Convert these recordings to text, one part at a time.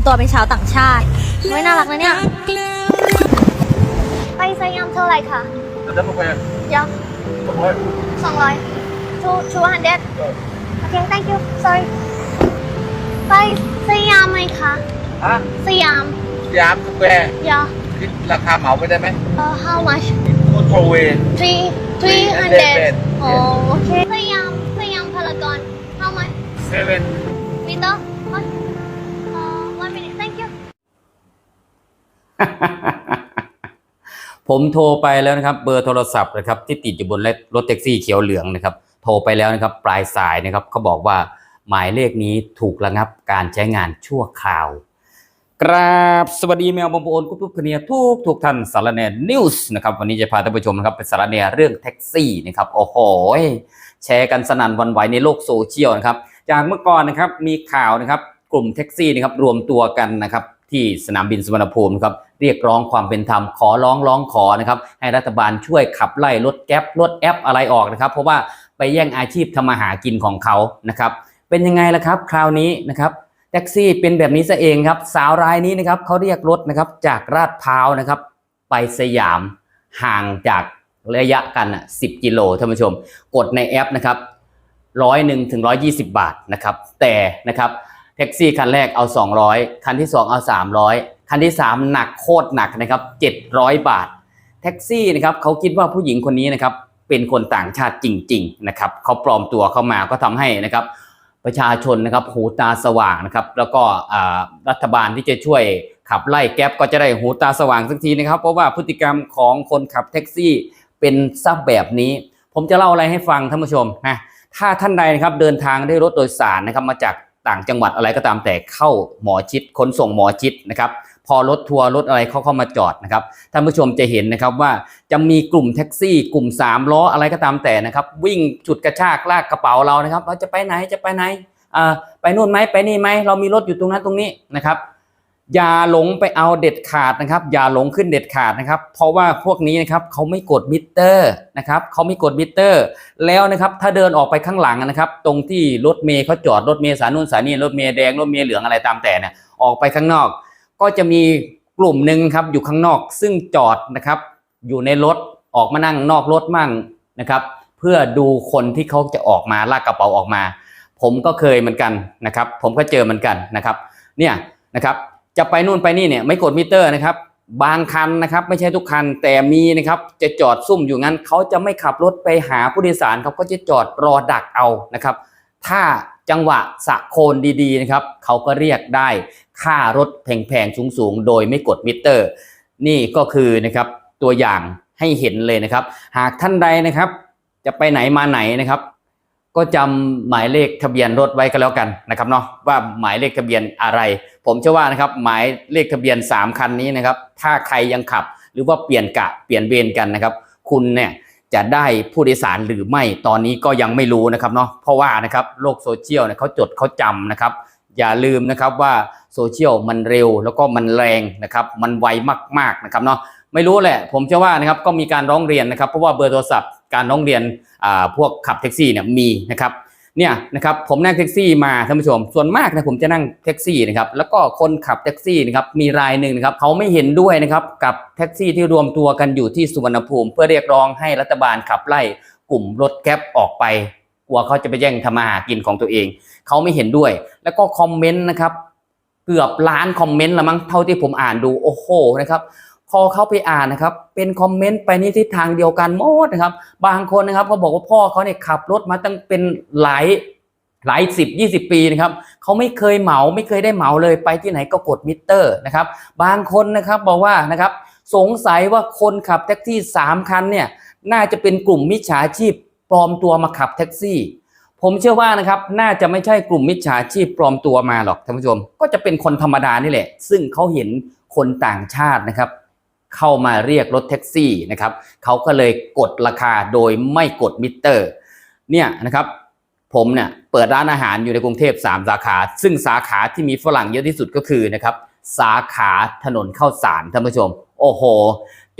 ำตัวเป็นชาวต่างชาติไม่น่ารักนะเนี่ย ไปสยามเท่าไหร่คะจะมาไปเดี๋ยวผมว่าสองร้อย two two hundred โอเค thank you sorry ไปสยามไหมคะฮะสยามยามสแควร์เดี๋ยว คิดราคาเหมาไปได้ไหมเอ่อ how much โทเว three three hundred โอ้โอเคสยามสยามพารากอน how much เซเว่น ผมโทรไปแล้วนะครับเบอร์โทรศัพท์นะครับที่ติดอยู่บนรถแท็กซี่เขียวเหลืองนะครับโทรไปแล้วนะครับปลายสายนะครับเขาบอกว่าหมายเลขนี้ถูกระงับการใช้งานชั่วคราว กราบสวัสดีแมวบงโอนกุ๊บกุ๊บคเนียทุกทุกท่านสารแนนิวส์นะครับวันนี้จะพาท่านผู้ชมนะครับไปสารแนเรื่องแท็กซี่นะครับโอ้โหแชร์กันสนั่นวันไหวในโลกโซเชียลนะครับจากเมื่อก่อนนะครับมีข่าวนะครับกลุ่มแท็กซี่นะครับรวมตัวกันนะครับ ที่สนามบินสุวรรณภูมิครับเรียกร้องความเป็นธรรมขอร้องร้องขอนะครับให้รัฐบาลช่วยขับไล่รถแก๊ปรถแอปอะไรออกนะครับเพราะว่าไปแย่งอาชีพทำมาหากินของเขานะครับเป็นยังไงล่ะครับคราวนี้นะครับแท็กซี่เป็นแบบนี้ซะเองครับสาวรายนี้นะครับเขาเรียกรถนะครับจากลาดพร้าวนะครับไปสยามห่างจากระยะกันอะ10กิโลท่านผู้ชม กดในแอปนะครับร้อยหนึ่งถึงร้อยยี่สิบบาทนะครับแต่นะครับ ท็กซี่คันแรกเอา 200 คันที่ 2 เอา 300 คันที่ 3 หนักโคตรหนักนะครับ700 บาท แท็กซี่นะครับเขาคิดว่าผู้หญิงคนนี้นะครับเป็นคนต่างชาติจริงๆนะครับเขาปลอมตัวเข้ามาก็ทำให้นะครับประชาชนนะครับหูตาสว่างนะครับแล้วก็รัฐบาลที่จะช่วยขับไล่แก๊ปก็จะได้หูตาสว่างสักทีนะครับ เพราะว่าพฤติกรรมของคนขับแท็กซี่เป็นซับแบบนี้ ผมจะเล่าอะไรให้ฟังท่านผู้ชมนะถ้าท่านใดนะครับเดินทางด้วยรถโดยสารนะครับมาจาก ต่างจังหวัดอะไรก็ตามแต่เข้าหมอชิดขนส่งหมอชิดนะครับพอรถทัวร์รถอะไรเขาเข้ามาจอดนะครับท่านผู้ชมจะเห็นนะครับว่าจะมีกลุ่มแท็กซี่ กลุ่มสามล้ออะไรก็ตามแต่นะครับ วิ่งจุดกระชากลากกระเป๋าเรานะครับเราจะไปไหนจะไปไหนอ่าไปนู่นไหมไปนี่ไหมเรามีรถอยู่ตรงนั้นตรงนี้นะครับ อย่าหลงไปเอาเด็ดขาดนะครับ อย่าหลงขึ้นเด็ดขาดนะครับ เพราะว่าพวกนี้นะครับเขาไม่กดมิเตอร์นะครับเขาไม่กดมิเตอร์ แล้วนะครับถ้าเดินออกไปข้างหลังนะครับ ตรงที่รถเมย์เขาจอดรถเมย์สายนู่นสายนี่รถเมย์แดงรถเมย์เหลืองอะไรตามแต่เนี่ยออกไปข้างนอก ก็จะมีกลุ่มหนึ่งครับอยู่ข้างนอก ซึ่งจอดนะครับ อยู่ในรถออกมานั่งนอกรถมั่งนะครับ เพื่อดูคนที่เขาจะออกมาลากกระเป๋าออกมา ผมก็เคยเหมือนกันนะครับ ผมก็เจอเหมือนกันนะครับ เนี่ยนะครับ จะไปนู่นไปนี่เนี่ยไม่กดมิเตอร์นะครับ บางคันนะครับ ไม่ใช่ทุกคันแต่มีนะครับจะจอดซุ่มอยู่งั้นเขาจะไม่ขับรถไปหาผู้โดยสารเขาก็จะจอดรอดักเอานะครับ ถ้าจังหวะสะโคนดีๆนะครับเขาก็เรียกได้ค่ารถแพงๆสูงๆโดยไม่กดมิเตอร์ นี่ก็คือนะครับตัวอย่างให้เห็นเลยนะครับ หากท่านใดนะครับ จะไปไหนมาไหนนะครับ ก็จำหมายเลขทะเบียนรถไว้ก็แล้วกันนะครับเนาะว่าหมายเลขทะเบียนอะไร ผมเชื่อว่านะครับหมายเลขทะเบียน 3 คันนี้นะครับ ถ้าใครยังขับ หรือว่าเปลี่ยนกะเปลี่ยนเวรกันนะครับ คุณเนี่ยจะได้ผู้โดยสารหรือไม่ตอนนี้ก็ยังไม่รู้นะครับเนาะเพราะว่านะครับโลกโซเชียลเนี่ยเขาจดเขาจำนะครับ อย่าลืมนะครับว่าโซเชียลมันเร็วแล้วก็มันแรงนะครับ มันไวมากๆนะครับเนาะไม่รู้แหละ ผมเชื่อว่านะครับก็มีการร้องเรียนนะครับ เพราะว่าเบอร์โทรศัพท์การร้องเรียนอ่าพวกขับแท็กซี่เนี่ยมีนะครับ เนี่ยนะครับผมนั่งแท็กซี่มาท่านผู้ชม ส่วนมากนะผมจะนั่งแท็กซี่นะครับแล้วก็คนขับแท็กซี่นะครับมีรายหนึ่งนะครับเขาไม่เห็นด้วยนะครับกับแท็กซี่ที่รวมตัวกันอยู่ที่สุวรรณภูมิ เพื่อเรียกร้องให้รัฐบาลขับไล่กลุ่มรถแก๊ปออกไปกลัวเขาจะไปแย่งทำมาหากินของตัวเอง เขาไม่เห็นด้วย แล้วก็คอมเมนต์นะครับเกือบล้านคอมเมนต์ละมั้งเท่าที่ผมอ่านดูโอ้โหนะครับ พอเขาไปอ่านนะครับ เป็นคอมเมนต์ไปในทิศทางเดียวกันหมดนะครับ บางคนนะครับก็บอกว่าพ่อเขาเนี่ยขับรถมาตั้งเป็นหลายหลายสิบยี่สิบปีนะครับเขาไม่เคยเหมาไม่เคยได้เหมาเลยไปที่ไหนก็กดมิเตอร์นะครับ บางคนนะครับบอกว่านะครับสงสัยว่าคนขับแท็กซี่สามคันเนี่ยน่าจะเป็นกลุ่มมิจฉาชีพปลอมตัวมาขับแท็กซี่ ผมเชื่อว่านะครับน่าจะไม่ใช่กลุ่มมิจฉาชีพปลอมตัวมาหรอกท่านผู้ชม ก็จะเป็นคนธรรมดานี่แหละ ซึ่งเขาเห็นคนต่างชาตินะครับ เข้ามาเรียกรถแท็กซี่นะครับเขาก็เลยกดราคาโดยไม่กดมิเตอร์เนี่ยนะครับผมเนี่ยเปิดร้านอาหารอยู่ในกรุงเทพ3สาขา ซึ่งสาขาที่มีฝรั่งเยอะที่สุดก็คือนะครับสาขาถนนเข้าสารท่านผู้ชม โอ้โห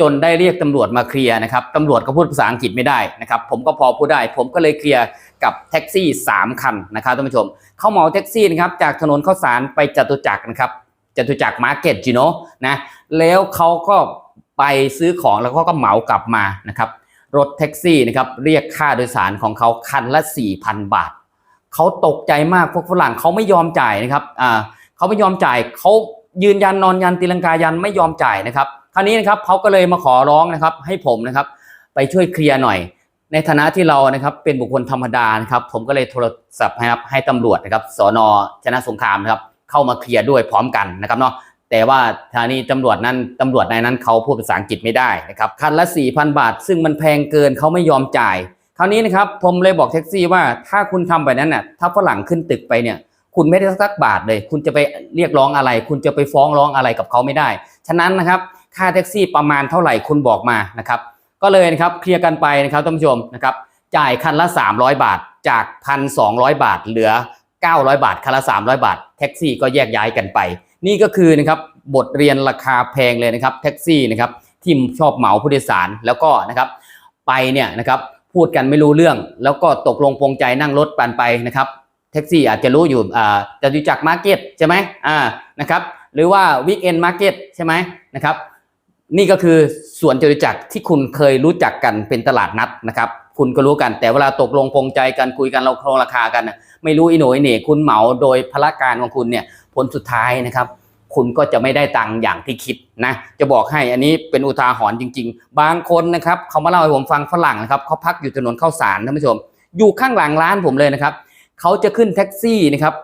จนได้เรียกตำรวจมาเคลียร์นะครับตำรวจก็พูดภาษาอังกฤษไม่ได้นะครับผมก็พอพูดได้ ผมก็เลยเคลียร์กับแท็กซี่ 3 คันนะครับท่านผู้ชม เข้าเหมาแท็กซี่นะครับจากถนนเข้าสารไปจตุจักรนะครับ จตุจักรมาร์เก็ตจิโนนะแล้วเขาก็ไปซื้อของแล้วเขาก็เหมากลับมานะครับรถแท็กซี่นะครับเรียกค่าโดยสารของเขาคันละ 4,000 บาทเขาตกใจมากพวกฝรั่งเขาไม่ยอมจ่ายนะครับอ่าเขาไม่ยอมจ่ายเขายืนยันนอนยันตีลังกายันไม่ยอมจ่ายนะครับคราวนี้นะครับเขาก็เลยมาขอร้องนะครับให้ผมนะครับไปช่วยเคลียร์หน่อย ในฐานะที่เรานะครับเป็นบุคคลธรรมดานะครับผมก็เลยโทรศัพท์ให้ครับให้ตำรวจนะครับสอนอชนะสงครามนะครับ เข้ามาเคลียร์ด้วยพร้อมกันนะครับเนาะแต่ว่าทางนี้ตำรวจนั้นตำรวจนายนั้นเขาพูดภาษาอังกฤษไม่ได้นะครับคันละ 4,000 บาท ซึ่งมันแพงเกินเขาไม่ยอมจ่าย คราวนี้นะครับผมเลยบอกแท็กซี่ว่าถ้าคุณทำแบบนั้นน่ะถ้าฝรั่งขึ้นตึกไปเนี่ยคุณไม่ได้สักบาทเลย คุณจะไปเรียกร้องอะไร คุณจะไปฟ้องร้องอะไรกับเขาไม่ได้ ฉะนั้นนะครับค่าแท็กซี่ประมาณเท่าไหร่คุณบอกมานะครับก็เลยนะครับเคลียร์กันไปนะครับท่านผู้ชมนะครับจ่ายคันละ 300 บาทจาก 1,200 บาทเหลือ 900 บาทคันละ 300 บาท แท็กซี่ก็แยกย้ายกันไป นี่ก็คือนะครับบทเรียนราคาแพงเลยนะครับแท็กซี่นะครับที่ชอบเหมาผู้โดยสารแล้วก็นะครับไปเนี่ยนะครับพูดกันไม่รู้เรื่อง แล้วก็ตกลงปรงใจนั่งรถปันไปนะครับแท็กซี่อาจจะรู้อยู่อ่าจะดูจักมาร์เก็ตใช่ไหมอ่านะครับหรือว่าวิกเอนมาร์เก็ตใช่ไหมนะครับนี่ก็คือส่วนจตุจักรที่คุณเคยรู้จักกันเป็นตลาดนัดนะครับ คุณก็รู้กัน แต่เวลาตกลงปรงใจกันคุยกันเราโครงราคากันนะไม่รู้อีโหนอีเหน่คุณเหมาโดยพละการของคุณเนี่ยผลสุดท้ายนะครับ คุณก็จะไม่ได้ตังค์อย่างที่คิดนะจะบอกให้อันนี้เป็นอุทาหรณ์จริง ๆ บางคนนะครับเขามาเล่าให้ผมฟังฝรั่งนะครับเขาพักอยู่ถนนข้าวสารท่านผู้ชม อยู่ข้างหลังร้านผมเลยนะครับเขาจะขึ้นแท็กซี่นะครับ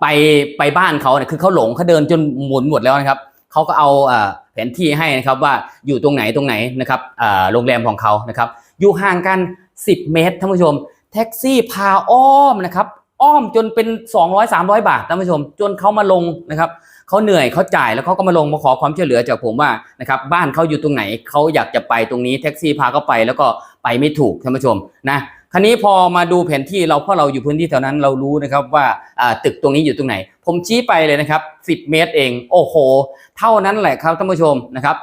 ไปไปบ้านเขาเนี่ยคือเขาหลงเขาเดินจนหมุนหมดแล้วนะครับเขาก็เอาแผนที่ให้นะครับว่าอยู่ตรงไหนตรงไหนนะครับโรงแรมของเขานะครับ อยู่ห่างกัน 10 เมตรท่านผู้ชม แท็กซี่พาอ้อมนะครับ อ้อมจนเป็น 200 300 บาทท่านผู้ชม จนเขามาลงนะครับเขาเหนื่อยเขาจ่ายแล้วเขาก็มาลงมาขอความช่วยเหลือจากผมว่านะครับบ้านเขาอยู่ตรงไหนเขาอยากจะไปตรงนี้แท็กซี่พาเขาไปแล้วก็ไปไม่ถูกท่านผู้ชมนะคราวนี้พอมาดูแผนที่เราเพราะเราอยู่พื้นที่แถวนั้นเรารู้นะครับว่าตึกตรงนี้อยู่ตรงไหน ผมชี้ไปเลยนะครับ 10 เมตรเอง โอ้โห เท่านั้นแหละครับท่านผู้ชมนะครับ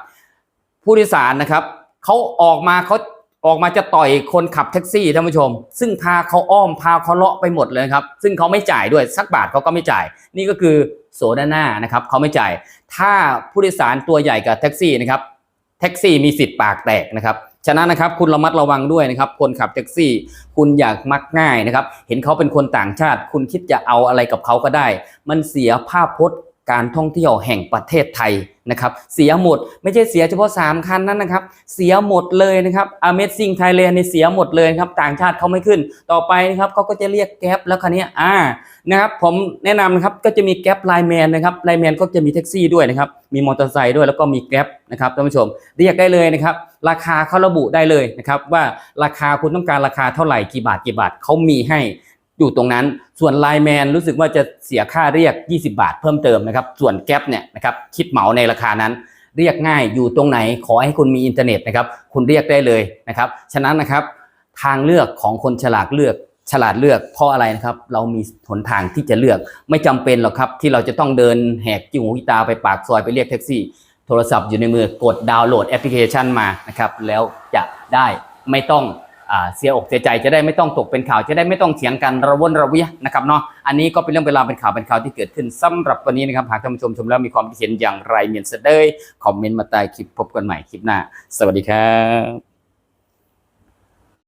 ผู้โดยสารนะครับเขาออกมาเขา ออกมาจะต่อยคนขับแท็กซี่ท่านผู้ชม ซึ่งพาเขาอ้อมพาเขาเลาะไปหมดเลยครับ ซึ่งเขาไม่จ่ายด้วยสักบาทเขาก็ไม่จ่าย นี่ก็คือโซดาน่านะครับเขาไม่จ่าย ถ้าผู้โดยสารตัวใหญ่กับแท็กซี่นะครับแท็กซี่มีสิทธิ์ปากแตกนะครับฉะนั้นนะครับคุณระมัดระวังด้วยนะครับคนขับแท็กซี่ คุณอยากมักง่ายนะครับ เห็นเขาเป็นคนต่างชาติ คุณคิดจะเอาอะไรกับเขาก็ได้ มันเสียภาพพจน์ การท่องเที่ยวแห่งประเทศไทยนะครับเสียหมดไม่ใช่เสียเฉพาะ 3 คันนั้นนะครับ เสียหมดเลยนะครับ Amazing Thailand ในยเสียหมดเลยครับต่างชาติเขาไม่ขึ้น ต่อไปนะครับเขาก็จะเรียกแก๊ปแล้วคันนี้อ่านะครับผมแนะนำนะครับก็จะมีแก๊ปไลแมนนะครับไลแมนก็จะมีแท็กซี่ด้วยนะครับมีมอเตอร์ไซค์ด้วยแล้วก็มีแก๊ปนะครับท่านผู้ชมเรียกได้เลยนะครับราคาเขาระบุได้เลยนะครับว่าราคาคุณต้องการราคาเท่าไหร่กี่บาทกี่บาทเขามีให้ อยู่ตรงนั้น ส่วนไลแมนรู้สึกว่าจะเสียค่าเรียก 20 บาทเพิ่มเติมนะครับ ส่วนแก๊ปเนี่ยนะครับคิดเหมาในราคานั้น เรียกง่ายอยู่ตรงไหนขอให้คุณมีอินเทอร์เน็ตนะครับคุณเรียกได้เลยนะครับ ฉะนั้นนะครับทางเลือกของคนฉลาดเลือกฉลาดเลือกเพราะอะไรนะครับ เรามีหนทางที่จะเลือก ไม่จำเป็นหรอกครับ ที่เราจะต้องเดินแหกจิ้งหูตาไปปากซอยไปเรียกแท็กซี่ โทรศัพท์อยู่ในมือกดดาวน์โหลดแอปพลิเคชันมานะครับแล้วจะได้ไม่ต้อง เสียอกเสียใจจะได้ไม่ต้องตกเป็นข่าวจะได้ไม่ต้องเถียงกันระวนระเวียนะครับเนาะอันนี้ก็เป็นเรื่องเวลาวเป็นข่าวเป็นข่าวที่เกิดขึ้นสำหรับวันนี้นะครับหากท่านผู้ชมชมแล้วมีความคิดเห็นอย่างไรเมียนเสดยคอมเมนต์มาใต้คลิปพบกันใหม่คลิปหน้า สวัสดีครับ